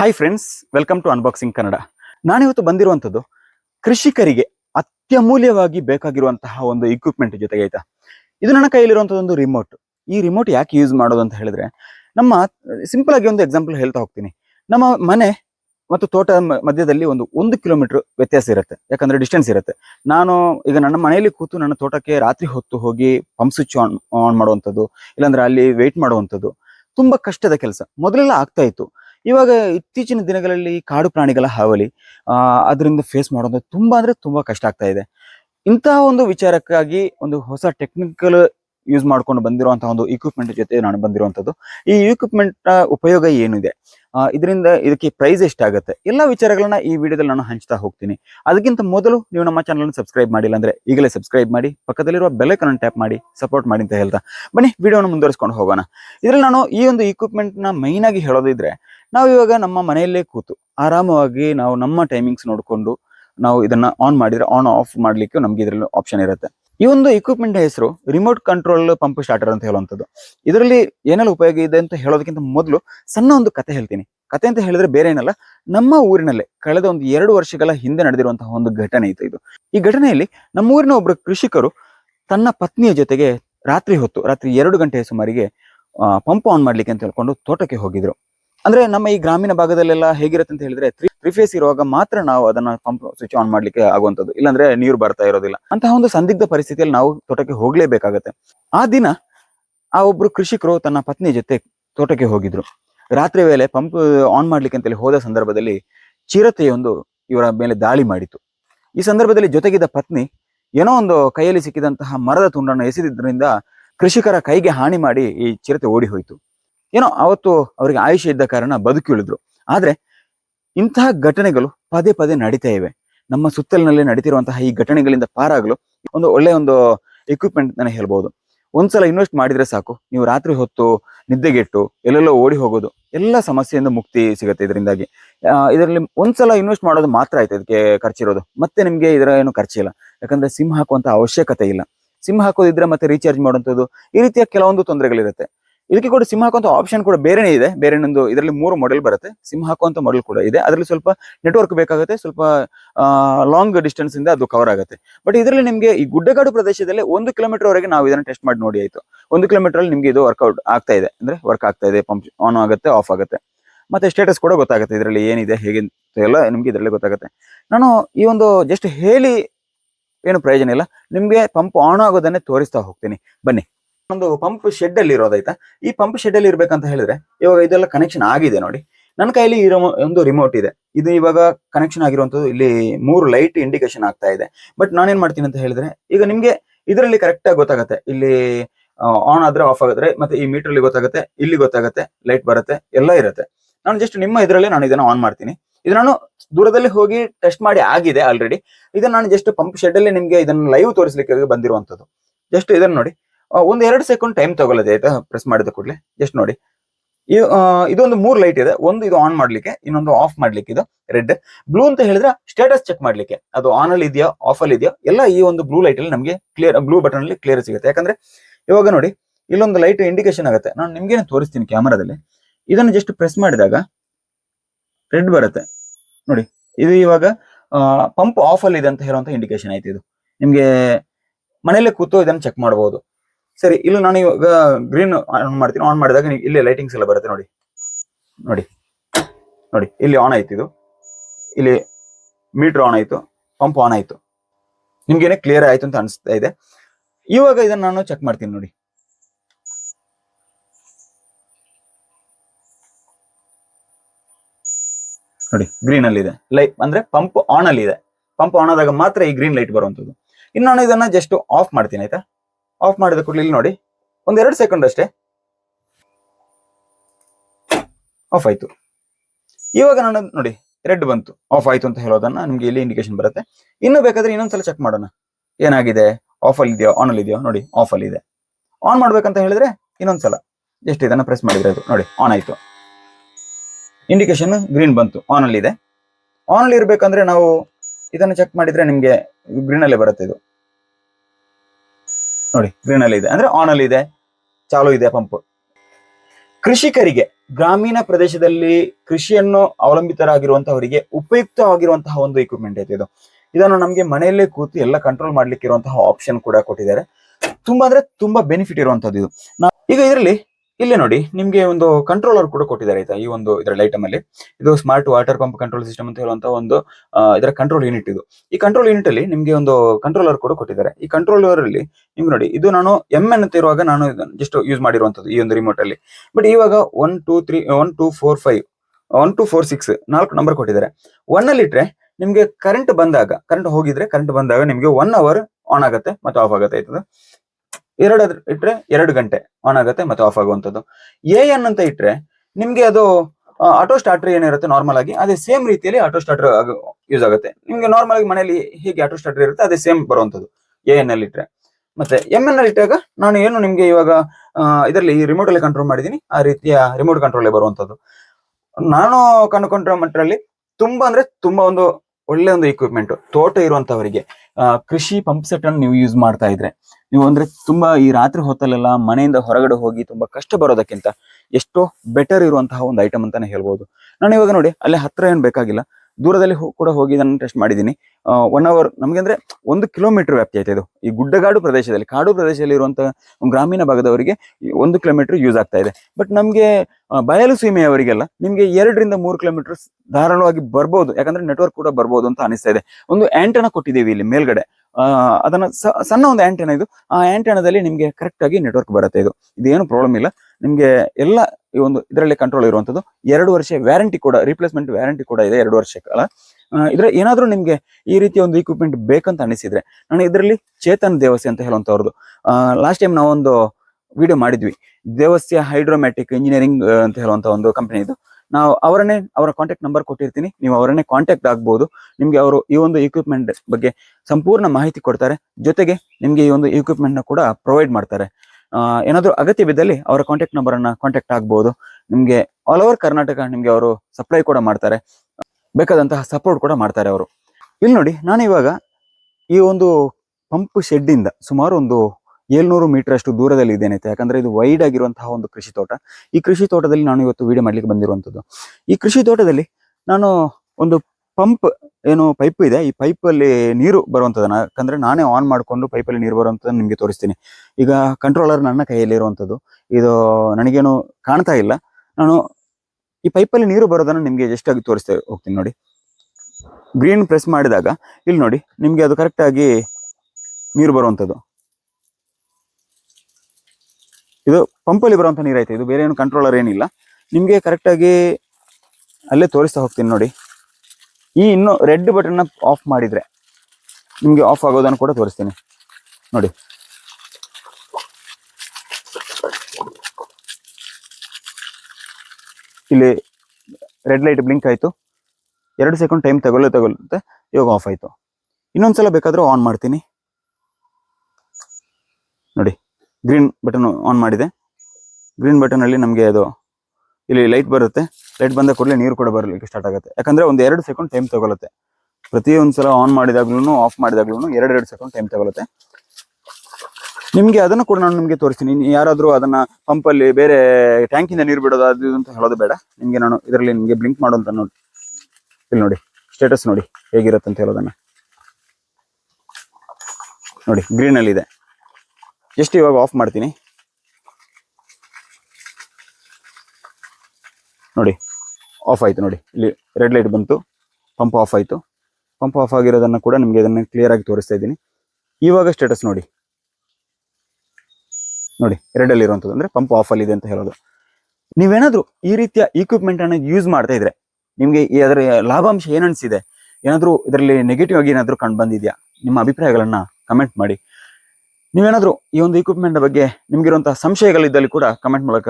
Hi friends welcome to unboxing Kannada ನಾನಿವತ್ತು ಬಂದಿರುವಂಥದ್ದು ಕೃಷಿಕರಿಗೆ ಅತ್ಯಮೂಲ್ಯವಾಗಿ ಬೇಕಾಗಿರುವಂತಹ ಒಂದು ಇಕ್ವಿಪ್ಮೆಂಟ್ ಜೊತೆಗೆ ಆಯ್ತಾ? ಇದು ನನ್ನ ಕೈಯಲ್ಲಿರುವಂಥದ್ದು ಒಂದು ರಿಮೋಟ್ ಈ ರಿಮೋಟ್ ಯಾಕೆ ಯೂಸ್ ಮಾಡೋದು ಅಂತ ಹೇಳಿದ್ರೆ, ನಮ್ಮ ಸಿಂಪಲ್ ಆಗಿ ಒಂದು ಎಕ್ಸಾಂಪಲ್ ಹೇಳ್ತಾ ಹೋಗ್ತೀನಿ. ನಮ್ಮ ಮನೆ ಮತ್ತು ತೋಟ ಮಧ್ಯದಲ್ಲಿ ಒಂದು ಒಂದು ಕಿಲೋಮೀಟರ್ ವ್ಯತ್ಯಾಸ ಇರುತ್ತೆ. ಯಾಕಂದ್ರೆ ಡಿಸ್ಟೆನ್ಸ್ ಇರುತ್ತೆ. ನಾನು ಈಗ ನನ್ನ ಮನೆಯಲ್ಲಿ ಕೂತು ನನ್ನ ತೋಟಕ್ಕೆ ರಾತ್ರಿ ಹೊತ್ತು ಹೋಗಿ ಪಂಪ್ ಸ್ವಿಚ್ ಆನ್ ಆನ್ ಮಾಡುವಂಥದ್ದು, ಇಲ್ಲಾಂದ್ರೆ ಅಲ್ಲಿ ವೆಯ್ಟ್ ಮಾಡುವಂಥದ್ದು, ತುಂಬಾ ಕಷ್ಟದ ಕೆಲಸ. ಮೊದಲೆಲ್ಲ ಆಗ್ತಾ ಇತ್ತು. ಇವಾಗ ಇತ್ತೀಚಿನ ದಿನಗಳಲ್ಲಿ ಕಾಡು ಪ್ರಾಣಿಗಳ ಹಾವಳಿ ಅದರಿಂದ ಫೇಸ್ ಮಾಡೋದು ತುಂಬಾ ಅಂದ್ರೆ ತುಂಬಾ ಕಷ್ಟ ಆಗ್ತಾ ಇದೆ. ಇಂತಹ ಒಂದು ವಿಚಾರಕ್ಕಾಗಿ ಒಂದು ಹೊಸ ಟೆಕ್ನಿಕಲ್ ಯೂಸ್ ಮಾಡ್ಕೊಂಡು ಬಂದಿರುವಂತಹ ಒಂದು ಇಕ್ವಿಪ್ಮೆಂಟ್ ಜೊತೆ ನಾನು ಬಂದಿರುವಂತದ್ದು ಈ ಇಕ್ವಿಪ್ಮೆಂಟ್ ಉಪಯೋಗ ಏನಿದೆ? ಇದರಿಂದ ಇದಕ್ಕೆ ಪ್ರೈಸ್ ಎಷ್ಟಾಗುತ್ತೆ? ಎಲ್ಲ ವಿಚಾರಗಳನ್ನ ಈ ವಿಡಿಯೋದಲ್ಲಿ ನಾನು ಹಂಚ್ತಾ ಹೋಗ್ತೀನಿ. ಅದಕ್ಕಿಂತ ಮೊದಲು ನೀವು ನಮ್ಮ ಚಾನಲ್ ಸಬ್ಸ್ಕ್ರೈಬ್ ಮಾಡಿಲ್ಲ ಅಂದ್ರೆ ಈಗಲೇ ಸಬ್ಸ್ಕ್ರೈಬ್ ಮಾಡಿ, ಪಕ್ಕದಲ್ಲಿರುವ ಬೆಲ್ಲೈಕನ್ ಟ್ಯಾಪ್ ಮಾಡಿ ಸಪೋರ್ಟ್ ಮಾಡಿ ಅಂತ ಹೇಳ್ತಾ. ಬನ್ನಿ ವಿಡಿಯೋನ ಮುಂದುವರಿಸ್ಕೊಂಡು ಹೋಗೋಣ. ಇದ್ರಲ್ಲಿ ನಾನು ಈ ಒಂದು ಇಕ್ವಿಪ್ಮೆಂಟ್ನ ಮೈನ್ ಆಗಿ ಹೇಳೋದಿದ್ರೆ, ನಾವು ಇವಾಗ ನಮ್ಮ ಮನೆಯಲ್ಲೇ ಕೂತು ಆರಾಮವಾಗಿ ನಾವು ನಮ್ಮ ಟೈಮಿಂಗ್ಸ್ ನೋಡಿಕೊಂಡು ನಾವು ಇದನ್ನ ಆನ್ ಮಾಡಿದ್ರೆ ಆನ್ ಆಫ್ ಮಾಡ್ಲಿಕ್ಕೆ ನಮ್ಗೆ ಇದರಲ್ಲಿ ಆಪ್ಷನ್ ಇರುತ್ತೆ. ಈ ಒಂದು ಇಕ್ವಿಪ್ಮೆಂಟ್ ಹೆಸರು ರಿಮೋಟ್ ಕಂಟ್ರೋಲ್ ಪಂಪ್ ಸ್ಟಾರ್ಟರ್ ಅಂತ ಹೇಳುವಂಥದ್ದು. ಇದರಲ್ಲಿ ಏನೆಲ್ಲ ಉಪಯೋಗ ಇದೆ ಅಂತ ಹೇಳೋದಕ್ಕಿಂತ ಮೊದಲು ಸಣ್ಣ ಒಂದು ಕತೆ ಹೇಳ್ತೀನಿ. ಕತೆ ಅಂತ ಹೇಳಿದ್ರೆ ಬೇರೆ ಏನಲ್ಲ, ನಮ್ಮ ಊರಿನಲ್ಲೇ ಕಳೆದ ಒಂದು ಎರಡು ವರ್ಷಗಳ ಹಿಂದೆ ನಡೆದಿರುವಂತಹ ಒಂದು ಘಟನೆ ಇತ್ತು ಇದು. ಈ ಘಟನೆಯಲ್ಲಿ ನಮ್ಮ ಊರಿನ ಒಬ್ಬರು ಕೃಷಿಕರು ತನ್ನ ಪತ್ನಿಯ ಜೊತೆಗೆ ರಾತ್ರಿ ಹೊತ್ತು, ರಾತ್ರಿ ಎರಡು ಗಂಟೆಯ ಸುಮಾರಿಗೆ ಪಂಪ್ ಆನ್ ಮಾಡ್ಲಿಕ್ಕೆ ಅಂತ ಹೇಳ್ಕೊಂಡು ತೋಟಕ್ಕೆ ಹೋಗಿದ್ರು. ಅಂದ್ರೆ ನಮ್ಮ ಈ ಗ್ರಾಮೀಣ ಭಾಗದಲ್ಲೆಲ್ಲ ಹೇಗಿರುತ್ತೆ ಅಂತ ಹೇಳಿದ್ರೆ ತ್ರೀ ಫೇಸ್ ಇರುವಾಗ ಮಾತ್ರ ನಾವು ಅದನ್ನ ಪಂಪ್ ಸ್ವಿಚ್ ಆನ್ ಮಾಡ್ಲಿಕ್ಕೆ ಆಗುವಂತದ್ದು ಇಲ್ಲಾಂದ್ರೆ ನೀರು ಬರ್ತಾ ಇರೋದಿಲ್ಲ. ಅಂತಹ ಒಂದು ಸಂದಿಗ್ಧ ಪರಿಸ್ಥಿತಿಯಲ್ಲಿ ನಾವು ತೋಟಕ್ಕೆ ಹೋಗ್ಲೇಬೇಕಾಗತ್ತೆ. ಆ ದಿನ ಆ ಒಬ್ರು ಕೃಷಿಕರು ತನ್ನ ಪತ್ನಿ ಜೊತೆ ತೋಟಕ್ಕೆ ಹೋಗಿದ್ರು. ರಾತ್ರಿ ವೇಳೆ ಪಂಪ್ ಆನ್ ಮಾಡ್ಲಿಕ್ಕೆ ಅಂತೇಳಿ ಹೋದ ಸಂದರ್ಭದಲ್ಲಿ ಚಿರತೆಯೊಂದು ಇವರ ಮೇಲೆ ದಾಳಿ ಮಾಡಿತು ಈ ಸಂದರ್ಭದಲ್ಲಿ ಜೊತೆಗಿದ್ದ ಪತ್ನಿ ಏನೋ ಒಂದು ಕೈಯಲ್ಲಿ ಸಿಕ್ಕಿದಂತಹ ಮರದ ತುಂಡನ್ನು ಎಸೆದಿದ್ದರಿಂದ ಕೃಷಿಕರ ಕೈಗೆ ಹಾನಿ ಮಾಡಿ ಈ ಚಿರತೆ ಓಡಿ ಹೋಯಿತು. ಏನೋ ಅವತ್ತು ಅವರಿಗೆ ಆಯುಷ್ಯ ಇದ್ದ ಕಾರಣ ಬದುಕಿಳಿದ್ರು ಆದ್ರೆ ಇಂತಹ ಘಟನೆಗಳು ಪದೇ ಪದೇ ನಡೀತಾ ಇವೆ. ನಮ್ಮ ಸುತ್ತಲಿನಲ್ಲಿ ನಡೀತಿರುವಂತಹ ಈ ಘಟನೆಗಳಿಂದ ಪಾರಾಗಲು ಒಂದು ಒಳ್ಳೆಯ ಒಂದು ಎಕ್ವಿಪ್ಮೆಂಟ್ ನಾನು ಹೇಳ್ಬೋದು. ಒಂದ್ಸಲ ಇನ್ವೆಸ್ಟ್ ಮಾಡಿದ್ರೆ ಸಾಕು. ನೀವು ರಾತ್ರಿ ಹೊತ್ತು ನಿದ್ದೆಗೆಟ್ಟು, ಎಲ್ಲೆಲ್ಲೋ ಓಡಿ ಹೋಗೋದು, ಎಲ್ಲ ಸಮಸ್ಯೆಯಿಂದ ಮುಕ್ತಿ ಸಿಗುತ್ತೆ ಇದರಿಂದಾಗಿ. ಇದರಲ್ಲಿ ಒಂದ್ಸಲ ಇನ್ವೆಸ್ಟ್ ಮಾಡೋದು ಮಾತ್ರ ಆಯ್ತು ಇದಕ್ಕೆ ಖರ್ಚಿರೋದು. ಮತ್ತೆ ನಿಮ್ಗೆ ಇದರ ಏನು ಖರ್ಚಿಲ್ಲ ಯಾಕಂದ್ರೆ ಸಿಮ್ ಹಾಕುವಂತ ಅವಶ್ಯಕತೆ ಇಲ್ಲ. ಸಿಮ್ ಹಾಕೋದಿದ್ರೆ ಮತ್ತೆ ರೀಚಾರ್ಜ್ ಮಾಡುವಂಥದ್ದು ಈ ರೀತಿಯ ಕೆಲವೊಂದು ತೊಂದರೆಗಳಿರುತ್ತೆ. ಇದಕ್ಕೆ ಕೂಡ ಸಿಮ್ ಹಾಕುವಂತ ಆಪ್ಷನ್ ಕೂಡ ಬೇರೆನೇ ಇದೆ. ಬೇರೆ ಒಂದು ಇದರಲ್ಲಿ ಮೂರು ಮಾಡೆಲ್ ಬರುತ್ತೆ. ಸಿಮ್ ಹಾಕುವಂತ ಮಾಡೆಲ್ ಕೂಡ ಇದೆ. ಅದರಲ್ಲಿ ಸ್ವಲ್ಪ ನೆಟ್ವರ್ಕ್ ಬೇಕಾಗುತ್ತೆ. ಸ್ವಲ್ಪ ಲಾಂಗ್ ಡಿಸ್ಟೆನ್ಸ್ ಇಂದ ಅದು ಕವರ್ ಆಗುತ್ತೆ. ಬಟ್ ಇದರಲ್ಲಿ ನಿಮಗೆ ಈ ಗುಡ್ಡಗಾಡು ಪ್ರದೇಶದಲ್ಲಿ ಒಂದು ಕಿಲೋಮೀಟರ್ ವರೆಗೆ ನಾವು ಇದನ್ನ ಟೆಸ್ಟ್ ಮಾಡಿ ನೋಡಿ ಆಯ್ತು. ಒಂದು ಕಿಲೋಮೀಟರ್ ಅಲ್ಲಿ ನಿಮಗೆ ಇದು ವರ್ಕೌಟ್ ಆಗ್ತಾ ಇದೆ. ಅಂದ್ರೆ ವರ್ಕ್ ಆಗ್ತಾ ಇದೆ ಪಂಪ್ ಆನ್ ಆಗುತ್ತೆ ಆಫ್ ಆಗುತ್ತೆ. ಮತ್ತೆ ಸ್ಟೇಟಸ್ ಕೂಡ ಗೊತ್ತಾಗುತ್ತೆ ಇದರಲ್ಲಿ ಏನಿದೆ, ಹೇಗೆ ಎಲ್ಲ ನಿಮ್ಗೆ ಇದರಲ್ಲಿ ಗೊತ್ತಾಗುತ್ತೆ. ನಾನು ಈ ಒಂದು ಜಸ್ಟ್ ಹೇಳಿ ಏನು ಪ್ರಯೋಜನ ಇಲ್ಲ. ನಿಮ್ಗೆ ಪಂಪ್ ಆನ್ ಆಗೋದನ್ನೇ ತೋರಿಸ್ತಾ ಹೋಗ್ತೀನಿ. ಬನ್ನಿ. ಒಂದು ಪಂಪ್ ಶೆಡ್ ಅಲ್ಲಿ ಇರೋದೈತಾ ಈ ಪಂಪ್ ಶೆಡ್ ಅಲ್ಲಿ ಇರ್ಬೇಕಂತ ಹೇಳಿದ್ರೆ ಇವಾಗ ಇದೆಲ್ಲ ಕನೆಕ್ಷನ್ ಆಗಿದೆ ನೋಡಿ. ನನ್ನ ಕೈಯಲ್ಲಿ ಇರೋ ಒಂದು ರಿಮೋಟ್ ಇದೆ. ಇದು ಇವಾಗ ಕನೆಕ್ಷನ್ ಆಗಿರುವಂತದ್ದು ಇಲ್ಲಿ ಮೂರು ಲೈಟ್ ಇಂಡಿಕೇಶನ್ ಆಗ್ತಾ ಇದೆ. ಬಟ್ ನಾನೇನ್ ಮಾಡ್ತೀನಿ ಅಂತ ಹೇಳಿದ್ರೆ, ಈಗ ನಿಮ್ಗೆ ಇದರಲ್ಲಿ ಕರೆಕ್ಟ್ ಆಗಿ ಗೊತ್ತಾಗುತ್ತೆ. ಇಲ್ಲಿ ಆನ್ ಆದ್ರೆ ಆಫ್ ಆಗುತ್ತೆ ಮತ್ತೆ ಈ ಮೀಟರ್ ಅಲ್ಲಿ ಗೊತ್ತಾಗುತ್ತೆ, ಇಲ್ಲಿ ಗೊತ್ತಾಗುತ್ತೆ ಲೈಟ್ ಬರುತ್ತೆ, ಎಲ್ಲ ಇರುತ್ತೆ. ನಾನು ಜಸ್ಟ್ ನಿಮ್ಮ ಇದರಲ್ಲಿ ನಾನು ಇದನ್ನ ಆನ್ ಮಾಡ್ತೀನಿ. ಇದು ನಾನು ದೂರದಲ್ಲಿ ಹೋಗಿ ಟೆಸ್ಟ್ ಮಾಡಿ ಆಗಿದೆ ಆಲ್ರೆಡಿ ಇದನ್ನ ನಾನು ಜಸ್ಟ್ ಪಂಪ್ ಶೆಡ್ ಅಲ್ಲಿ ನಿಮ್ಗೆ ಇದನ್ನ ಲೈವ್ ತೋರಿಸಲಿಕ್ಕೆ ಬಂದಿರುವಂತದ್ದು ಜಸ್ಟ್ ಇದನ್ನ ನೋಡಿ. ಒಂದ್ ಎರಡು ಸೆಕೆಂಡ್ ಟೈಮ್ ತಗೊಳ್ಳೋದು ಆಯ್ತಾ? ಪ್ರೆಸ್ ಮಾಡಿದ ಕೂಡಲೇ. ಜಸ್ಟ್ ನೋಡಿ. ಇದು ಇದೊಂದು ಮೂರು ಲೈಟ್ ಇದೆ. ಒಂದು ಇದು ಆನ್ ಮಾಡ್ಲಿಕ್ಕೆ, ಇನ್ನೊಂದು ಆಫ್ ಮಾಡ್ಲಿಕ್ಕೆ ಇದು ರೆಡ್ ಬ್ಲೂ ಅಂತ ಹೇಳಿದ್ರೆ ಸ್ಟೇಟಸ್ ಚೆಕ್ ಮಾಡ್ಲಿಕ್ಕೆ. ಅದು ಆನ್ ಅಲ್ಲಿ ಇದೆಯಾ ಆಫ್ ಅಲ್ಲಿ ಇದೆಯಾ? ಎಲ್ಲ ಈ ಒಂದು ಬ್ಲೂ ಲೈಟ್ ಅಲ್ಲಿ ನಮಗೆ ಕ್ಲಿಯರ್ ಬ್ಲೂ ಬಟನ್ ಅಲ್ಲಿ ಕ್ಲಿಯರ್ ಸಿಗುತ್ತೆ. ಯಾಕಂದ್ರೆ ಇವಾಗ ನೋಡಿ, ಇಲ್ಲೊಂದು ಲೈಟ್ ಇಂಡಿಕೇಶನ್ ಆಗುತ್ತೆ. ನಾನು ನಿಮ್ಗೇನು ತೋರಿಸ್ತೀನಿ ಕ್ಯಾಮರಾದಲ್ಲಿ ಇದನ್ನು ಜಸ್ಟ್ ಪ್ರೆಸ್ ಮಾಡಿದಾಗ ರೆಡ್ ಬರುತ್ತೆ. ನೋಡಿ, ಇದು ಇವಾಗ ಪಂಪ್ ಆಫ್ ಅಲ್ಲಿ ಇದೆ ಅಂತ ಹೇಳುವಂತ ಇಂಡಿಕೇಶನ್ ಆಯ್ತು ಇದು. ನಿಮ್ಗೆ ಮನೆಯಲ್ಲೇ ಕೂತು ಇದನ್ನು ಚೆಕ್ ಮಾಡಬಹುದು ಸರಿ, ಇಲ್ಲಿ ನಾನು ಇವಾಗ ಗ್ರೀನ್ ಆನ್ ಮಾಡ್ತೀನಿ. ಆನ್ ಮಾಡಿದಾಗ ನೀವು ಇಲ್ಲಿ ಲೈಟಿಂಗ್ಸ್ ಎಲ್ಲ ಬರುತ್ತೆ ನೋಡಿ. ನೋಡಿ. ನೋಡಿ, ಇಲ್ಲಿ ಆನ್ ಆಯ್ತು ಇದು. ಇಲ್ಲಿ ಮೀಟರ್ ಆನ್ ಆಯ್ತು. ಪಂಪ್ ಆನ್ ಆಯ್ತು. ನಿಮ್ಗೇನೆ ಕ್ಲಿಯರ್ ಆಯ್ತು ಅಂತ ಅನಿಸ್ತಾ ಇದೆ. ಇವಾಗ ಇದನ್ನ ನಾನು ಚೆಕ್ ಮಾಡ್ತೀನಿ ನೋಡಿ. ನೋಡಿ ಗ್ರೀನ್ ಅಲ್ಲಿ ಇದೆ ಲೈಟ್ ಅಂದ್ರೆ ಪಂಪ್ ಆನ್ ಅಲ್ಲಿ ಇದೆ ಪಂಪ್ ಆನ್ ಆದಾಗ ಮಾತ್ರ ಈ ಗ್ರೀನ್ ಲೈಟ್ ಬರುವಂತದ್ದು ಇನ್ನು ನಾನು ಇದನ್ನ ಜಸ್ಟ್ ಆಫ್ ಮಾಡ್ತೀನಿ, ಆಯ್ತಾ? ಆಫ್ ಮಾಡಿದ ಕೂಡಲೇ ಇಲ್ಲಿ ನೋಡಿ. ಒಂದೆರಡು ಸೆಕೆಂಡ್ ಅಷ್ಟೇ. ಆಫ್ ಆಯ್ತು. ಇವಾಗ ನಾನು ನೋಡಿ ರೆಡ್ ಬಂತು. ಆಫ್ ಆಯ್ತು ಅಂತ ಹೇಳೋದನ್ನ ನಿಮ್ಗೆ ಇಲ್ಲಿ ಇಂಡಿಕೇಶನ್ ಬರುತ್ತೆ. ಇನ್ನು ಬೇಕಾದ್ರೆ ಇನ್ನೊಂದ್ಸಲ ಚೆಕ್ ಮಾಡೋಣ. ಏನಾಗಿದೆ? ಆಫ್ ಅಲ್ಲಿ ಇದೆಯೋ? ಆನ್ ಅಲ್ಲಿ ಇದೆಯೋ? ನೋಡಿ ಆಫ್ ಅಲ್ಲಿ ಇದೆ. ಆನ್ ಮಾಡ್ಬೇಕಂತ ಹೇಳಿದ್ರೆ ಇನ್ನೊಂದ್ಸಲ. ಎಷ್ಟು ಇದನ್ನ ಪ್ರೆಸ್ ಮಾಡಿದ್ರೆ ಅದು. ನೋಡಿ ಆನ್ ಆಯ್ತು. ಇಂಡಿಕೇಶನ್ ಗ್ರೀನ್ ಬಂತು. ಆನ್ ಅಲ್ಲಿ ಇದೆ. ಆನ್ ಅಲ್ಲಿ ಇರ್ಬೇಕಂದ್ರೆ ನಾವು ಇದನ್ನ ಚೆಕ್ ಮಾಡಿದ್ರೆ ನಿಮಗೆ ಗ್ರೀನ್ ಅಲ್ಲೇ ಬರುತ್ತೆ ಇದು. ನೋಡಿ ಗ್ರೀನ್ ಅಲ್ಲಿ ಇದೆ ಅಂದ್ರೆ ಆನ್ ಅಲ್ಲಿ ಇದೆ ಚಾಲು ಇದೆ ಪಂಪ್ ಕೃಷಿಕರಿಗೆ, ಗ್ರಾಮೀಣ ಪ್ರದೇಶದಲ್ಲಿ ಕೃಷಿಯನ್ನು ಅವಲಂಬಿತರಾಗಿರುವಂತಹವರಿಗೆ ಉಪಯುಕ್ತವಾಗಿರುವಂತಹ ಒಂದು ಇಕ್ವಿಪ್ಮೆಂಟ್ ಐತೆ ಇದು. ಇದನ್ನು ನಮಗೆ ಮನೆಯಲ್ಲೇ ಕೂತು ಎಲ್ಲ ಕಂಟ್ರೋಲ್ ಮಾಡ್ಲಿಕ್ಕೆ ಇರುವಂತಹ ಆಪ್ಷನ್ ಕೂಡ ಕೊಟ್ಟಿದ್ದಾರೆ. ತುಂಬಾ ಅಂದ್ರೆ ತುಂಬಾ ಬೆನಿಫಿಟ್ ಇರುವಂತದ್ದು ಇದು. ಈಗ ಇದರಲ್ಲಿ ಇಲ್ಲೇ ನೋಡಿ, ನಿಮ್ಗೆ ಒಂದು ಕಂಟ್ರೋಲರ್ ಕೂಡ ಕೊಟ್ಟಿದ್ದಾರೆ ಆಯ್ತಾ? ಈ ಒಂದು ಇದರಲ್ಲಿ ಐಟಮ್ ಅಲ್ಲಿ ಇದು smart water pump control system ಅಂತ ಹೇಳುವಂತಹ ಒಂದು ಇದರ ಕಂಟ್ರೋಲ್ ಯೂನಿಟ್ ಇದು. ಈ ಕಂಟ್ರೋಲ್ ಯೂನಿಟ್ ಅಲ್ಲಿ ನಿಮಗೆ ಒಂದು ಕಂಟ್ರೋಲರ್ ಕೂಡ ಕೊಟ್ಟಿದ್ದಾರೆ. ಈ ಕಂಟ್ರೋಲರ್ ಅಲ್ಲಿ ನಿಮ್ಗೆ ನೋಡಿ, ಇದು ನಾನು ಎಂ ಎನ್ ಅಂತ ಇರುವಾಗ ನಾನು ಜಸ್ಟ್ ಯೂಸ್ ಮಾಡಿರುವಂತದ್ದು ಈ ಒಂದು ರಿಮೋಟ್ ಅಲ್ಲಿ. ಬಟ್ ಇವಾಗ one two three one two four five one two four six ನಾಲ್ಕು ನಂಬರ್ ಕೊಟ್ಟಿದ್ದಾರೆ. ಒನ್ ಅಲ್ಲಿ ಇಟ್ರೆ ನಿಮಗೆ ಕರೆಂಟ್ ಬಂದಾಗ ಕರೆಂಟ್ ಹೋಗಿದ್ರೆ ಕರೆಂಟ್ ಬಂದಾಗ ನಿಮಗೆ ಒನ್ ಅವರ್ ಆನ್ ಆಗುತ್ತೆ ಮತ್ತೆ ಆಫ್ ಆಗುತ್ತೆ ಆಯ್ತದ? ಎರಡು ಇಟ್ರೆ ಎರಡು ಗಂಟೆ ಆನ್ ಆಗುತ್ತೆ ಮತ್ತೆ ಆಫ್ ಆಗುವಂತದ್ದು ಎ ಎನ್ ಅಂತ ಇಟ್ರೆ ನಿಮ್ಗೆ ಅದು ಆಟೋ ಸ್ಟಾರ್ಟರ್ ಏನಿರುತ್ತೆ ನಾರ್ಮಲ್ ಆಗಿ, ಅದೇ ಸೇಮ್ ರೀತಿಯಲ್ಲಿ ಆಟೋ ಸ್ಟಾರ್ಟರ್ ಯೂಸ್ ಆಗುತ್ತೆ. ನಿಮ್ಗೆ ನಾರ್ಮಲ್ ಆಗಿ ಮನೆಯಲ್ಲಿ ಹೇಗೆ ಆಟೋ ಸ್ಟಾರ್ಟರ್ ಇರುತ್ತೆ, ಅದೇ ಸೇಮ್ ಬರುವಂಥದ್ದು ಎ ಎನ್ ಅಲ್ಲಿ ಇಟ್ರೆ. ಮತ್ತೆ ಎಂ ಎನ್ ಅಲ್ಲಿ ಇಟ್ಟಾಗ ನಾನು ಏನು ನಿಮ್ಗೆ ಇವಾಗ ಇದರಲ್ಲಿ ರಿಮೋಟ್ ಅಲ್ಲಿ ಕಂಟ್ರೋಲ್ ಮಾಡಿದೀನಿ, ಆ ರೀತಿಯ ರಿಮೋಟ್ ಕಂಟ್ರೋಲ್ ಬರುವಂತದ್ದು ನಾನು ಕಂಡುಕೊಂಡ್ರ ಮಟ್ಟರಲ್ಲಿ ತುಂಬಾ ಅಂದ್ರೆ ತುಂಬಾ ಒಂದು ಒಳ್ಳೆ ಒಂದು ಇಕ್ವಿಪ್ಮೆಂಟ್ ತೋಟ ಇರುವಂತವರಿಗೆ. ಕೃಷಿ ಪಂಪ್ ಸೆಟ್ ಅನ್ನು ನೀವು ಯೂಸ್ ಮಾಡ್ತಾ ಇದ್ರೆ, ನೀವು ಅಂದ್ರೆ ತುಂಬಾ ಈ ರಾತ್ರಿ ಹೊತ್ತಲ್ಲೆಲ್ಲ ಮನೆಯಿಂದ ಹೊರಗಡೆ ಹೋಗಿ ತುಂಬಾ ಕಷ್ಟ ಬರೋದಕ್ಕಿಂತ ಎಷ್ಟೋ ಬೆಟರ್ ಇರುವಂತಹ ಒಂದು ಐಟಮ್ ಅಂತಾನೆ ಹೇಳ್ಬೋದು. ನಾನು ಇವಾಗ ನೋಡಿ, ಅಲ್ಲಿ ಹತ್ರ ಏನು ಬೇಕಾಗಿಲ್ಲ. ದೂರದಲ್ಲಿ ಕೂಡ ಹೋಗಿ ನಾನು ಟೆಸ್ಟ್ ಮಾಡಿದ್ದೀನಿ. ಒನ್ ಅವರ್ ನಮಗೆ ಅಂದ್ರೆ ಒಂದು ಕಿಲೋಮೀಟರ್ ವ್ಯಾಪ್ತಿ ಐತೆ ಇದು. ಈ ಗುಡ್ಡಗಾಡು ಪ್ರದೇಶದಲ್ಲಿ, ಕಾಡು ಪ್ರದೇಶದಲ್ಲಿ ಇರುವಂಥ ಗ್ರಾಮೀಣ ಭಾಗದವರಿಗೆ ಒಂದು ಕಿಲೋಮೀಟರ್ ಯೂಸ್ ಆಗ್ತಾ ಇದೆ. ಬಟ್ ನಮಗೆ ಬಯಲು ಸೀಮೆಯವರಿಗೆಲ್ಲ ನಿಮಗೆ ಎರಡರಿಂದ ಮೂರು ಕಿಲೋಮೀಟರ್ ಧಾರಾಳವಾಗಿ ಬರ್ಬೋದು. ಯಾಕಂದ್ರೆ ನೆಟ್ವರ್ಕ್ ಕೂಡ ಬರ್ಬೋದು ಅಂತ ಅನಿಸ್ತಾ ಇದೆ. ಒಂದು ಆ್ಯಂಟನ ಕೊಟ್ಟಿದ್ದೀವಿ ಇಲ್ಲಿ ಮೇಲ್ಗಡೆ. ಅದನ್ನು ಸಣ್ಣ ಒಂದು ಆಂಟೆನ ಇದು. ಆ ಆ್ಯಂಟನದಲ್ಲಿ ನಿಮಗೆ ಕರೆಕ್ಟಾಗಿ ನೆಟ್ವರ್ಕ್ ಬರುತ್ತೆ ಇದು. ಇದೇನು ಪ್ರಾಬ್ಲಮ್ ಇಲ್ಲ. ನಿಮಗೆ ಎಲ್ಲ ಈ ಒಂದು ಇದರಲ್ಲಿ ಕಂಟ್ರೋಲ್ ಇರುವಂತದ್ದು. ಎರಡು ವರ್ಷ ವ್ಯಾರಂಟಿ ಕೂಡ ರಿಪ್ಲೇಸ್ಮೆಂಟ್ ವ್ಯಾರಂಟಿ ಕೂಡ ಇದೆ ಎರಡು ವರ್ಷ ಕಾಲ. ಇದ್ರೆ ಇದ್ರ ನಿಮಗೆ ಈ ರೀತಿಯ ಒಂದು ಇಕ್ವಿಪ್ಮೆಂಟ್ ಬೇಕಂತ ಅನಿಸಿದ್ರೆ, ನಾನು ಇದರಲ್ಲಿ ಚೇತನ್ ದೇವಸ್ಯ ಅಂತ ಹೇಳುವಂತವ್ರದ್ದು. ಲಾಸ್ಟ್ ಟೈಮ್ ನಾವೊಂದು ವಿಡಿಯೋ ಮಾಡಿದ್ವಿ. ದೇವಸ್ಯ ಹೈಡ್ರೋಮ್ಯಾಟಿಕ್ ಇಂಜಿನಿಯರಿಂಗ್ ಅಂತ ಹೇಳುವಂತ ಒಂದು ಕಂಪನಿ ಇದು. ನಾವು ಅವರನ್ನೇ, ಅವರ ಕಾಂಟ್ಯಾಕ್ಟ್ ನಂಬರ್ ಕೊಟ್ಟಿರ್ತೀನಿ. ನೀವು ಅವರನ್ನೇ ಕಾಂಟ್ಯಾಕ್ಟ್ ಆಗ್ಬೋದು. ನಿಮ್ಗೆ ಅವರು ಈ ಒಂದು ಇಕ್ವಿಪ್ಮೆಂಟ್ ಬಗ್ಗೆ ಸಂಪೂರ್ಣ ಮಾಹಿತಿ ಕೊಡ್ತಾರೆ. ಜೊತೆಗೆ ನಿಮ್ಗೆ ಈ ಒಂದು ಇಕ್ವಿಪ್ಮೆಂಟ್ನ ಕೂಡ ಪ್ರೊವೈಡ್ ಮಾಡ್ತಾರೆ. ಏನಾದ್ರೂ ಅಗತ್ಯ ಬಿದ್ದಲ್ಲಿ ಅವರ ಕಾಂಟ್ಯಾಕ್ಟ್ ನಂಬರ್ ಅನ್ನ ಕಾಂಟ್ಯಾಕ್ಟ್ ಆಗ್ಬಹುದು ನಿಮ್ಗೆ ಆಲ್ ಓವರ್ ಕರ್ನಾಟಕ ನಿಮ್ಗೆ ಅವರು ಸಪ್ಲೈ ಕೂಡ ಮಾಡ್ತಾರೆ. ಬೇಕಾದಂತಹ ಸಪೋರ್ಟ್ ಕೂಡ ಮಾಡ್ತಾರೆ ಅವರು. ಇಲ್ಲಿ ನೋಡಿ, ನಾನು ಇವಾಗ ಈ ಒಂದು ಪಂಪ್ ಶೆಡ್ ಇಂದ ಸುಮಾರು ಒಂದು ಏಳ್ನೂರು ಮೀಟರ್ ಅಷ್ಟು ದೂರದಲ್ಲಿ ಇದ್ದೇನೆ ಯಾಕಂದ್ರೆ ಇದು ವೈಡ್ ಆಗಿರುವಂತಹ ಒಂದು ಕೃಷಿ ತೋಟ. ಈ ಕೃಷಿ ತೋಟದಲ್ಲಿ ನಾನು ಇವತ್ತು ವಿಡಿಯೋ ಮಾಡ್ಲಿಕ್ಕೆ ಬಂದಿರುವಂತದ್ದು ಈ ಕೃಷಿ ತೋಟದಲ್ಲಿ ನಾನು ಒಂದು ಪಂಪ್ ಏನು ಪೈಪ್ ಇದೆ, ಈ ಪೈಪ್ ಅಲ್ಲಿ ನೀರು ಬರುವಂತದನ್ನ, ಯಾಕಂದ್ರೆ ನಾನೇ ಆನ್ ಮಾಡ್ಕೊಂಡು ಪೈಪ್ ಅಲ್ಲಿ ನೀರು ಬರುವಂತದನ್ನ ನಿಮ್ಗೆ ತೋರಿಸ್ತೀನಿ. ಈಗ ಕಂಟ್ರೋಲರ್ ನನ್ನ ಕೈಯಲ್ಲಿ ಇರುವಂತದ್ದು, ಇದು ನನಗೇನು ಕಾಣ್ತಾ ಇಲ್ಲ. ನಾನು ಈ ಪೈಪ್ ಅಲ್ಲಿ ನೀರು ಬರೋದನ್ನ ನಿಮ್ಗೆ ಜಸ್ಟ್ ಆಗಿ ತೋರಿಸ್ತಾ ಹೋಗ್ತೀನಿ ನೋಡಿ. ಗ್ರೀನ್ ಪ್ರೆಸ್ ಮಾಡಿದಾಗ, ಇಲ್ಲಿ ನೋಡಿ, ನಿಮ್ಗೆ ಅದು ಕರೆಕ್ಟ್ ಆಗಿ ನೀರು ಬರುವಂತದ್ದು. ಇದು ಪಂಪಲ್ಲಿ ಬರುವಂತ ನೀರು ಐತೆ ಇದು ಬೇರೆ ಏನು ಕಂಟ್ರೋಲರ್ ಏನಿಲ್ಲ. ನಿಮ್ಗೆ ಕರೆಕ್ಟ್ ಆಗಿ ಅಲ್ಲೇ ತೋರಿಸ್ತಾ ಹೋಗ್ತೀನಿ ನೋಡಿ. ಈ ಇನ್ನು ರೆಡ್ ಬಟನ್ ಆಫ್ ಮಾಡಿದ್ರೆ ನಿಮಗೆ ಆಫ್ ಆಗೋದನ್ನು ಕೂಡ ತೋರಿಸ್ತೀನಿ. ನೋಡಿ. ಇಲ್ಲಿ ರೆಡ್ ಲೈಟ್ ಬ್ಲಿಂಕ್ ಆಯಿತು. ಎರಡು ಸೆಕೆಂಡ್ ಟೈಮ್ ತಗೊಳ್ಳೋ, ತಗೊಳ್ಳುತ್ತೆ. ಇವಾಗ ಆಫ್ ಆಯ್ತು. ಇನ್ನೊಂದ್ಸಲ ಬೇಕಾದರೂ ಆನ್ ಮಾಡ್ತೀನಿ. ನೋಡಿ ಗ್ರೀನ್ ಬಟನ್ ಆನ್ ಮಾಡಿದೆ. ಗ್ರೀನ್ ಬಟನ್ ಅಲ್ಲಿ ನಮಗೆ ಅದು ಇಲ್ಲಿ ಲೈಟ್ ಬರುತ್ತೆ. ಲೈಟ್ ಬಂದ ಕೂಡಲೇ ನೀರು ಕೂಡ ಬರಲಿಕ್ಕೆ ಸ್ಟಾರ್ಟ್ ಆಗುತ್ತೆ. ಯಾಕಂದ್ರೆ ಒಂದು ಎರಡು ಸೆಕೆಂಡ್ ಟೈಮ್ ತಗೊಳುತ್ತೆ. ಪ್ರತಿಯೊಂದು ಸಲ ಆನ್ ಮಾಡಿದಾಗ್ಲೂ ಆಫ್ ಮಾಡಿದಾಗ್ಲೂ ಎರಡು ಎರಡು ಸೆಕೆಂಡ್ ಟೈಮ್ ತಗೊಳುತ್ತೆ. ನಿಮ್ಗೆ ಅದನ್ನು ಕೂಡ ನಾನು ನಿಮಗೆ ತೋರಿಸ್ತೀನಿ. ಯಾರಾದರೂ ಅದನ್ನ ಪಂಪಲ್ಲಿ ಬೇರೆ ಟ್ಯಾಂಕಿಂದ ನೀರು ಬಿಡೋದು, ಅದು ಅಂತ ಹೇಳೋದು ಬೇಡ. ನಿಮ್ಗೆ ನಾನು ಇದರಲ್ಲಿ ನಿಮಗೆ ಬ್ಲಿಂಕ್ ಮಾಡುವಂತ ನೋಡಿ. ಇಲ್ಲಿ ನೋಡಿ ಸ್ಟೇಟಸ್ ನೋಡಿ ಹೇಗಿರುತ್ತೆ ಅಂತ ಹೇಳೋದನ್ನ. ನೋಡಿ ಗ್ರೀನ್ ಅಲ್ಲಿ ಇದೆ ಜಸ್ಟ್ ಇವಾಗ ಆಫ್ ಮಾಡ್ತೀನಿ? ನೋಡಿ ಆಫ್ ಆಯ್ತು ನೋಡಿ. ಇಲ್ಲಿ ರೆಡ್ ಲೈಟ್ ಬಂತು ಪಂಪ್ ಆಫ್ ಆಯ್ತು. ಪಂಪ್ ಆಫ್ ಆಗಿರೋದನ್ನ ಕೂಡ ನಿಮಗೆ ಇದನ್ನ ಕ್ಲಿಯರ್ ಆಗಿ ತೋರಿಸ್ತಾ ಇದ್ದೀನಿ. ಇವಾಗ ಸ್ಟೇಟಸ್ ನೋಡಿ. ನೋಡಿ ರೆಡ್ ಅಲ್ಲಿ ಅಂದರೆ ಪಂಪ್ ಆಫ್ ಅಲ್ಲಿ ಇದೆ ಅಂತ ಹೇಳೋದು. ನೀವೇನಾದರೂ ಈ ರೀತಿಯ ಇಕ್ವಿಪ್ಮೆಂಟನ್ನು ಯೂಸ್ ಮಾಡ್ತಾ ಇದ್ರೆ, ನಿಮಗೆ ಅದರ ಲಾಭಾಂಶ ಏನಿಸಿದೆ ಏನಾದರೂ ಇದರಲ್ಲಿ ನೆಗೆಟಿವ್ ಆಗಿ ಏನಾದರೂ ಕಂಡು ಬಂದಿದ್ಯಾ? ನಿಮ್ಮ ಅಭಿಪ್ರಾಯಗಳನ್ನು ಕಮೆಂಟ್ ಮಾಡಿ. ನೀವೇನಾದರೂ ಈ ಒಂದು ಇಕ್ವಿಪ್ಮೆಂಟ್ ಬಗ್ಗೆ ನಿಮಗಿರುವಂಥ ಸಂಶಯಗಳಿದ್ದಲ್ಲಿ ಕೂಡ ಕಮೆಂಟ್ ಮೂಲಕ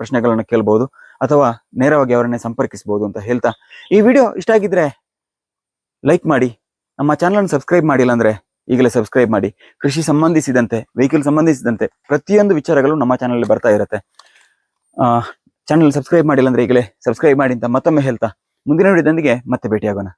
ಪ್ರಶ್ನೆಗಳನ್ನು ಕೇಳಬಹುದು ಅಥವಾ ನೇರವಾಗಿ ಅವರನ್ನೇ ಸಂಪರ್ಕಿಸಬಹುದು ಅಂತ ಹೇಳ್ತಾ ಈ ವಿಡಿಯೋ ಇಷ್ಟ ಆಗಿದ್ರೆ ಲೈಕ್ ಮಾಡಿ, ನಮ್ಮ ಚಾನಲ್ ಸಬ್ಸ್ಕ್ರೈಬ್ ಮಾಡಿಲ್ಲ ಅಂದ್ರೆ ಈಗಲೇ ಸಬ್ಸ್ಕ್ರೈಬ್ ಮಾಡಿ. ಕೃಷಿ ಸಂಬಂಧಿಸಿದಂತೆ, ವೆಹಿಕಲ್ ಸಂಬಂಧಿಸಿದಂತೆ ಪ್ರತಿಯೊಂದು ವಿಚಾರಗಳು ನಮ್ಮ ಚಾನಲ್ ಬರ್ತಾ ಇರುತ್ತೆ. ಚಾನಲ್ ಸಬ್ಸ್ಕ್ರೈಬ್ ಮಾಡಿಲ್ಲ ಅಂದ್ರೆ ಈಗಲೇ ಸಬ್ಸ್ಕ್ರೈಬ್ ಮಾಡಿ ಅಂತ ಮತ್ತೊಮ್ಮೆ ಹೇಳ್ತಾ, ಮುಂದಿನ ವಿಡಿಯೋದೊಂದಿಗೆ ಮತ್ತೆ ಭೇಟಿಯಾಗೋಣ.